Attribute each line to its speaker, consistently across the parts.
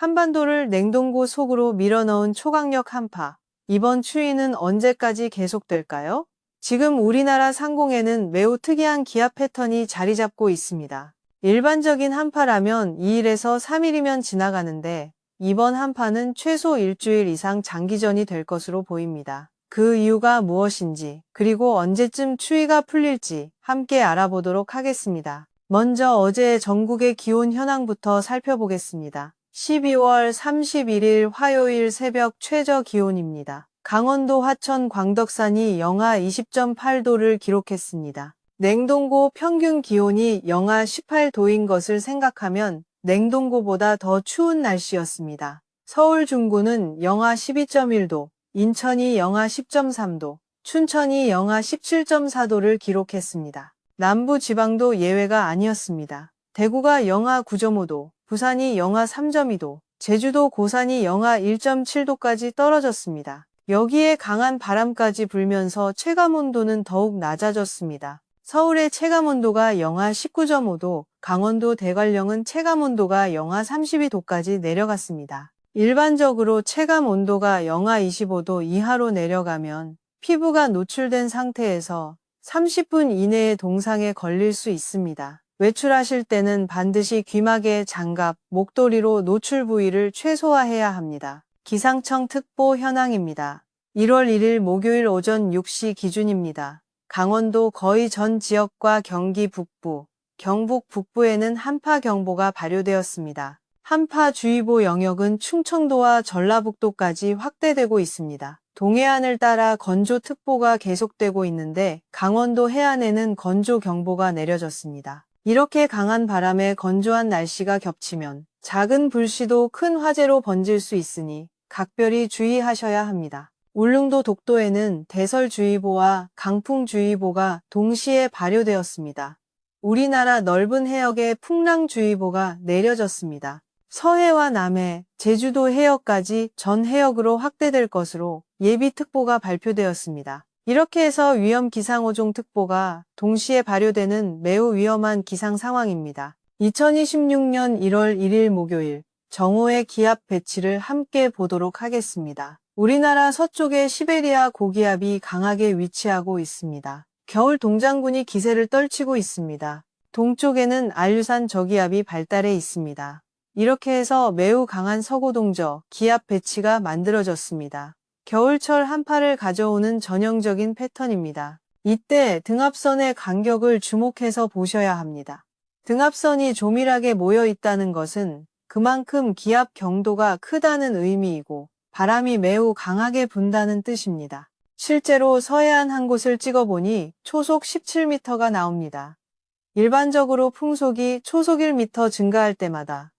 Speaker 1: 한반도를 냉동고 속으로 밀어넣은 초강력 한파. 이번 추위는 언제까지 계속될까요? 지금 우리나라 상공에는 매우 특이한 기압 패턴이 자리 잡고 있습니다. 일반적인 한파라면 2일에서 3일이면 지나가는데 이번 한파는 최소 일주일 이상 장기전이 될 것으로 보입니다. 그 이유가 무엇인지, 그리고 언제쯤 추위가 풀릴지 함께 알아보도록 하겠습니다. 먼저 어제 전국의 기온 현황부터 살펴보겠습니다. 12월 31일 화요일 새벽 최저 기온입니다. 강원도 화천 광덕산이 영하 20.8도를 기록했습니다. 냉동고 평균 기온이 영하 18도인 것을 생각하면 냉동고보다 더 추운 날씨였습니다. 서울 중구는 영하 12.1도, 인천이 영하 10.3도, 춘천이 영하 17.4도를 기록했습니다. 남부 지방도 예외가 아니었습니다. 대구가 영하 9.5도, 부산이 영하 3.2도, 제주도 고산이 영하 1.7도까지 떨어졌습니다. 여기에 강한 바람까지 불면서 체감온도는 더욱 낮아졌습니다. 서울의 체감온도가 영하 19.5도, 강원도 대관령은 체감온도가 영하 32도까지 내려갔습니다. 일반적으로 체감온도가 영하 25도 이하로 내려가면 피부가 노출된 상태에서 30분 이내에 동상에 걸릴 수 있습니다. 외출하실 때는 반드시 귀마개, 장갑, 목도리로 노출 부위를 최소화해야 합니다. 기상청 특보 현황입니다. 1월 1일 목요일 오전 6시 기준입니다. 강원도 거의 전 지역과 경기 북부, 경북 북부에는 한파경보가 발효되었습니다. 한파주의보 영역은 충청도와 전라북도까지 확대되고 있습니다. 동해안을 따라 건조특보가 계속되고 있는데 강원도 해안에는 건조경보가 내려졌습니다. 이렇게 강한 바람에 건조한 날씨가 겹치면 작은 불씨도 큰 화재로 번질 수 있으니 각별히 주의하셔야 합니다. 울릉도 독도에는 대설주의보와 강풍주의보가 동시에 발효되었습니다. 우리나라 넓은 해역에 풍랑주의보가 내려졌습니다. 서해와 남해, 제주도 해역까지 전 해역으로 확대될 것으로 예비특보가 발표되었습니다. 이렇게 해서 위험 기상오종특보가 동시에 발효되는 매우 위험한 기상 상황입니다. 2026년 1월 1일 목요일 정오의 기압 배치를 함께 보도록 하겠습니다. 우리나라 서쪽에 시베리아 고기압이 강하게 위치하고 있습니다. 겨울 동장군이 기세를 떨치고 있습니다. 동쪽에는 알류산 저기압이 발달해 있습니다. 이렇게 해서 매우 강한 서고동저, 기압 배치가 만들어졌습니다. 겨울철 한파를 가져오는 전형적인 패턴입니다. 이때 등압선의 간격을 주목해서 보셔야 합니다. 등압선이 조밀하게 모여 있다는 것은 그만큼 기압 경도가 크다는 의미이고 바람이 매우 강하게 분다는 뜻입니다. 실제로 서해안 한 곳을 찍어보니 초속 17m가 나옵니다. 일반적으로 풍속이 초속 1m 증가할 때마다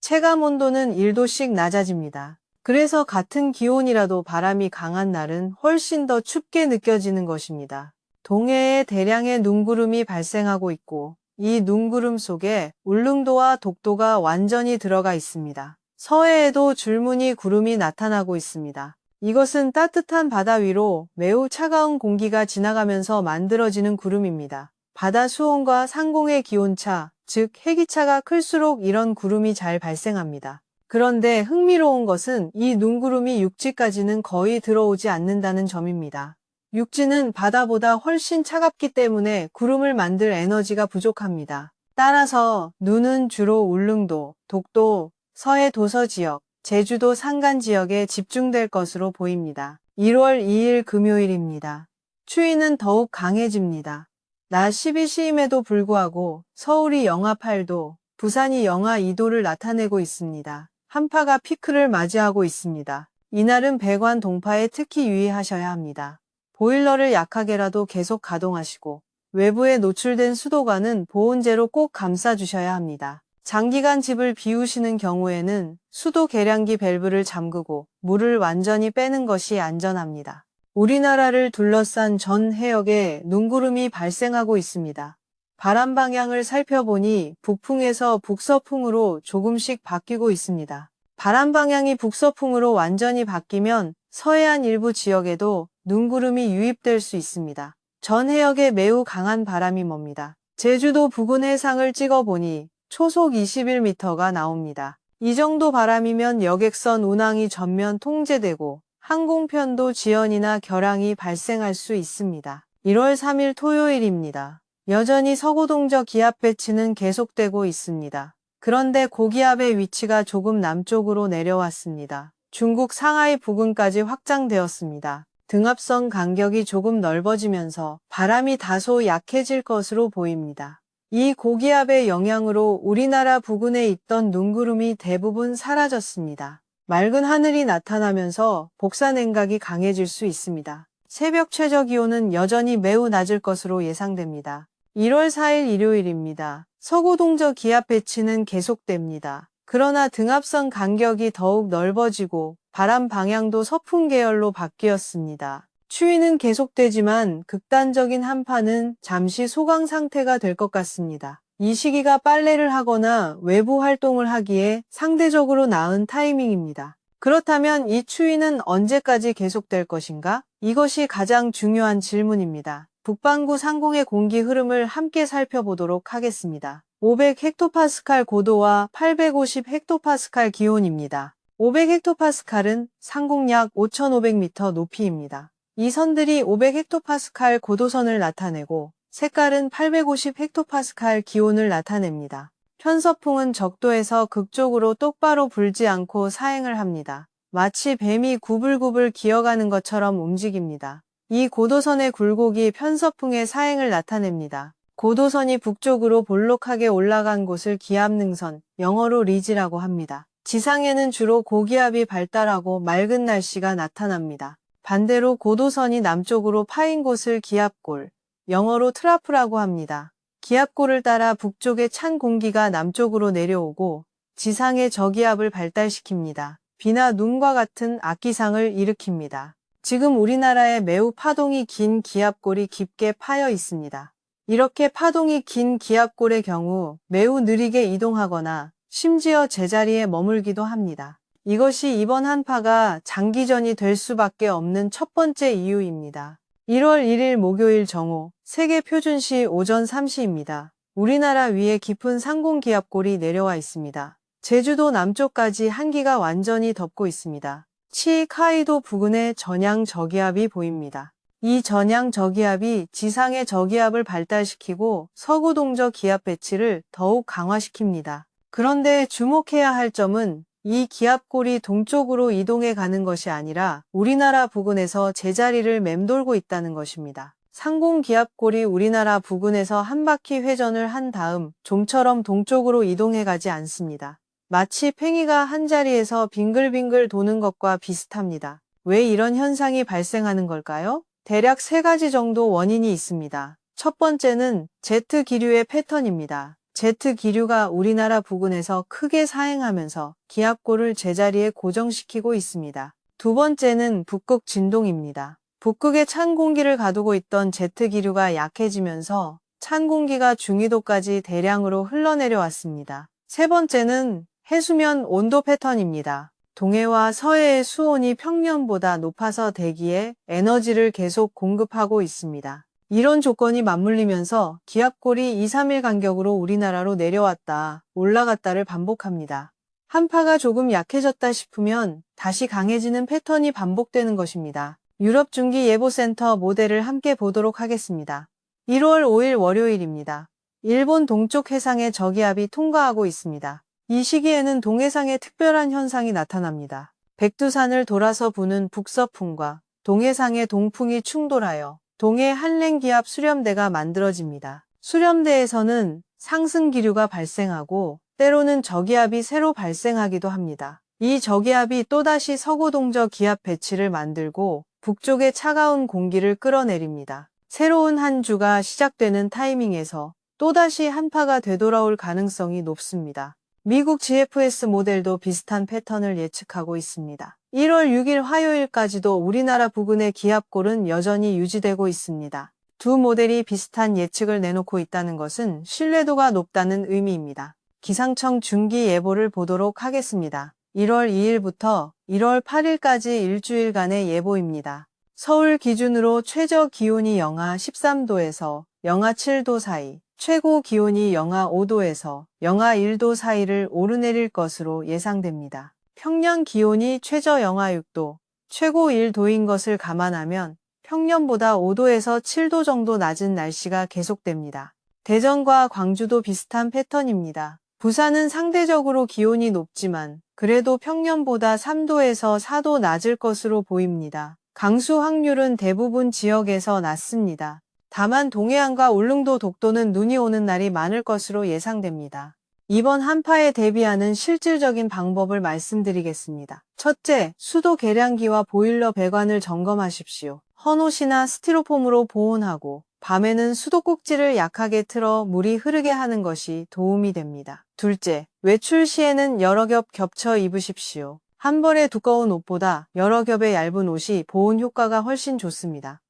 Speaker 1: 체감 온도는 1도씩 낮아집니다. 그래서 같은 기온이라도 바람이 강한 날은 훨씬 더 춥게 느껴지는 것입니다. 동해에 대량의 눈구름이 발생하고 있고 이 눈구름 속에 울릉도와 독도가 완전히 들어가 있습니다. 서해에도 줄무늬 구름이 나타나고 있습니다. 이것은 따뜻한 바다 위로 매우 차가운 공기가 지나가면서 만들어지는 구름입니다. 바다 수온과 상공의 기온차, 즉 해기차가 클수록 이런 구름이 잘 발생합니다. 그런데 흥미로운 것은 이 눈구름이 육지까지는 거의 들어오지 않는다는 점입니다. 육지는 바다보다 훨씬 차갑기 때문에 구름을 만들 에너지가 부족합니다. 따라서 눈은 주로 울릉도, 독도, 서해 도서 지역, 제주도 산간 지역에 집중될 것으로 보입니다. 1월 2일 금요일입니다. 추위는 더욱 강해집니다. 낮 12시임에도 불구하고 서울이 영하 8도, 부산이 영하 2도를 나타내고 있습니다. 한파가 피크를 맞이하고 있습니다. 이날은 배관 동파에 특히 유의하셔야 합니다. 보일러를 약하게라도 계속 가동하시고 외부에 노출된 수도관은 보온재로 꼭 감싸주셔야 합니다. 장기간 집을 비우시는 경우에는 수도 계량기 밸브를 잠그고 물을 완전히 빼는 것이 안전합니다. 우리나라를 둘러싼 전 해역에 눈구름이 발생하고 있습니다. 바람 방향을 살펴보니 북풍에서 북서풍으로 조금씩 바뀌고 있습니다. 바람 방향이 북서풍으로 완전히 바뀌면 서해안 일부 지역에도 눈구름이 유입될 수 있습니다. 전 해역에 매우 강한 바람이 멉니다. 제주도 부근 해상을 찍어보니 초속 21m가 나옵니다. 이 정도 바람이면 여객선 운항이 전면 통제되고 항공편도 지연이나 결항이 발생할 수 있습니다. 1월 3일 토요일입니다. 여전히 서고동저 기압 배치는 계속되고 있습니다. 그런데 고기압의 위치가 조금 남쪽으로 내려왔습니다. 중국 상하이 부근까지 확장되었습니다. 등압선 간격이 조금 넓어지면서 바람이 다소 약해질 것으로 보입니다. 이 고기압의 영향으로 우리나라 부근에 있던 눈구름이 대부분 사라졌습니다. 맑은 하늘이 나타나면서 복사 냉각이 강해질 수 있습니다. 새벽 최저 기온은 여전히 매우 낮을 것으로 예상됩니다. 1월 4일 일요일입니다. 서구동저 기압 배치는 계속됩니다. 그러나 등압선 간격이 더욱 넓어지고 바람 방향도 서풍 계열로 바뀌었습니다. 추위는 계속되지만 극단적인 한파는 잠시 소강 상태가 될 것 같습니다. 이 시기가 빨래를 하거나 외부 활동을 하기에 상대적으로 나은 타이밍입니다. 그렇다면 이 추위는 언제까지 계속될 것인가? 이것이 가장 중요한 질문입니다. 북반구 상공의 공기 흐름을 함께 살펴보도록 하겠습니다. 500 헥토파스칼 고도와 850 헥토파스칼 기온입니다. 500 헥토파스칼은 상공 약 5,500m 높이입니다. 이 선들이 500 헥토파스칼 고도선을 나타내고 색깔은 850 헥토파스칼 기온을 나타냅니다. 편서풍은 적도에서 극쪽으로 똑바로 불지 않고 사행을 합니다. 마치 뱀이 구불구불 기어가는 것처럼 움직입니다. 이 고도선의 굴곡이 편서풍의 사행을 나타냅니다. 고도선이 북쪽으로 볼록하게 올라간 곳을 기압능선, 영어로 리지라고 합니다. 지상에는 주로 고기압이 발달하고 맑은 날씨가 나타납니다. 반대로 고도선이 남쪽으로 파인 곳을 기압골, 영어로 트라프라고 합니다. 기압골을 따라 북쪽의 찬 공기가 남쪽으로 내려오고 지상의 저기압을 발달시킵니다. 비나 눈과 같은 악기상을 일으킵니다. 지금 우리나라에 매우 파동이 긴 기압골이 깊게 파여 있습니다. 이렇게 파동이 긴 기압골의 경우 매우 느리게 이동하거나 심지어 제자리에 머물기도 합니다. 이것이 이번 한파가 장기전이 될 수밖에 없는 첫 번째 이유입니다. 1월 1일 목요일 정오 세계 표준시 오전 3시입니다. 우리나라 위에 깊은 상공기압골이 내려와 있습니다. 제주도 남쪽까지 한기가 완전히 덮고 있습니다. 치카이도 부근에 전양 저기압이 보입니다. 이 전양 저기압이 지상의 저기압을 발달시키고 서구 동저 기압 배치를 더욱 강화시킵니다. 그런데 주목해야 할 점은 이 기압골이 동쪽으로 이동해 가는 것이 아니라 우리나라 부근에서 제자리를 맴돌고 있다는 것입니다. 상공 기압골이 우리나라 부근에서 한 바퀴 회전을 한 다음 좀처럼 동쪽으로 이동해 가지 않습니다. 마치 팽이가 한 자리에서 빙글빙글 도는 것과 비슷합니다. 왜 이런 현상이 발생하는 걸까요? 대략 세 가지 정도 원인이 있습니다. 첫 번째는 제트 기류의 패턴입니다. 제트 기류가 우리나라 부근에서 크게 사행하면서 기압골을 제자리에 고정시키고 있습니다. 두 번째는 북극 진동입니다. 북극에 찬 공기를 가두고 있던 제트 기류가 약해지면서 찬 공기가 중위도까지 대량으로 흘러내려왔습니다. 세 번째는 해수면 온도 패턴입니다. 동해와 서해의 수온이 평년보다 높아서 대기에 에너지를 계속 공급하고 있습니다. 이런 조건이 맞물리면서 기압골이 2, 3일 간격으로 우리나라로 내려왔다, 올라갔다를 반복합니다. 한파가 조금 약해졌다 싶으면 다시 강해지는 패턴이 반복되는 것입니다. 유럽 중기 예보센터 모델을 함께 보도록 하겠습니다. 1월 5일 월요일입니다. 일본 동쪽 해상에 저기압이 통과하고 있습니다. 이 시기에는 동해상에 특별한 현상이 나타납니다. 백두산을 돌아서 부는 북서풍과 동해상의 동풍이 충돌하여 동해 한랭기압 수렴대가 만들어집니다. 수렴대에서는 상승 기류가 발생하고 때로는 저기압이 새로 발생하기도 합니다. 이 저기압이 또다시 서구동저 기압 배치를 만들고 북쪽의 차가운 공기를 끌어내립니다. 새로운 한 주가 시작되는 타이밍에서 또다시 한파가 되돌아올 가능성이 높습니다. 미국 GFS 모델도 비슷한 패턴을 예측하고 있습니다. 1월 6일 화요일까지도 우리나라 부근의 기압골은 여전히 유지되고 있습니다. 두 모델이 비슷한 예측을 내놓고 있다는 것은 신뢰도가 높다는 의미입니다. 기상청 중기 예보를 보도록 하겠습니다. 1월 2일부터 1월 8일까지 일주일간의 예보입니다. 서울 기준으로 최저 기온이 영하 13도에서 영하 7도 사이, 최고 기온이 영하 5도에서 영하 1도 사이를 오르내릴 것으로 예상됩니다. 평년 기온이 최저 영하 6도, 최고 1도인 것을 감안하면 평년보다 5도에서 7도 정도 낮은 날씨가 계속됩니다. 대전과 광주도 비슷한 패턴입니다. 부산은 상대적으로 기온이 높지만 그래도 평년보다 3도에서 4도 낮을 것으로 보입니다. 강수 확률은 대부분 지역에서 낮습니다. 다만 동해안과 울릉도 독도는 눈이 오는 날이 많을 것으로 예상됩니다. 이번 한파에 대비하는 실질적인 방법을 말씀드리겠습니다. 첫째, 수도 계량기와 보일러 배관을 점검하십시오. 헌옷이나 스티로폼으로 보온하고 밤에는 수도 꼭지를 약하게 틀어 물이 흐르게 하는 것이 도움이 됩니다. 둘째, 외출 시에는 여러 겹 겹쳐 입으십시오. 한 벌의 두꺼운 옷보다 여러 겹의 얇은 옷이 보온 효과가 훨씬 좋습니다.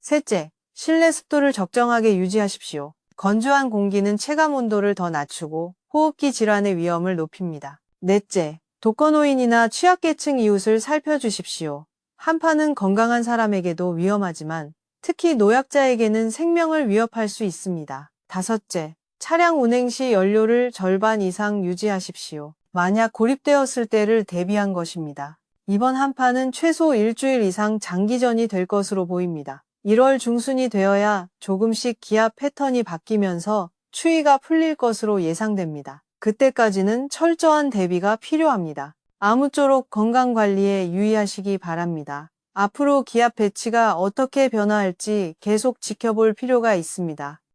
Speaker 1: 셋째, 실내 습도를 적정하게 유지하십시오. 건조한 공기는 체감 온도를 더 낮추고 호흡기 질환의 위험을 높입니다. 넷째, 독거노인이나 취약계층 이웃을 살펴주십시오. 한파는 건강한 사람에게도 위험하지만 특히 노약자에게는 생명을 위협할 수 있습니다. 다섯째, 차량 운행 시 연료를 절반 이상 유지하십시오. 만약 고립되었을 때를 대비한 것입니다. 이번 한파는 최소 일주일 이상 장기전이 될 것으로 보입니다. 1월 중순이 되어야 조금씩 기압 패턴이 바뀌면서 추위가 풀릴 것으로 예상됩니다. 그때까지는 철저한 대비가 필요합니다. 아무쪼록 건강관리에 유의하시기 바랍니다. 앞으로 기압 배치가 어떻게 변화할지 계속 지켜볼 필요가 있습니다.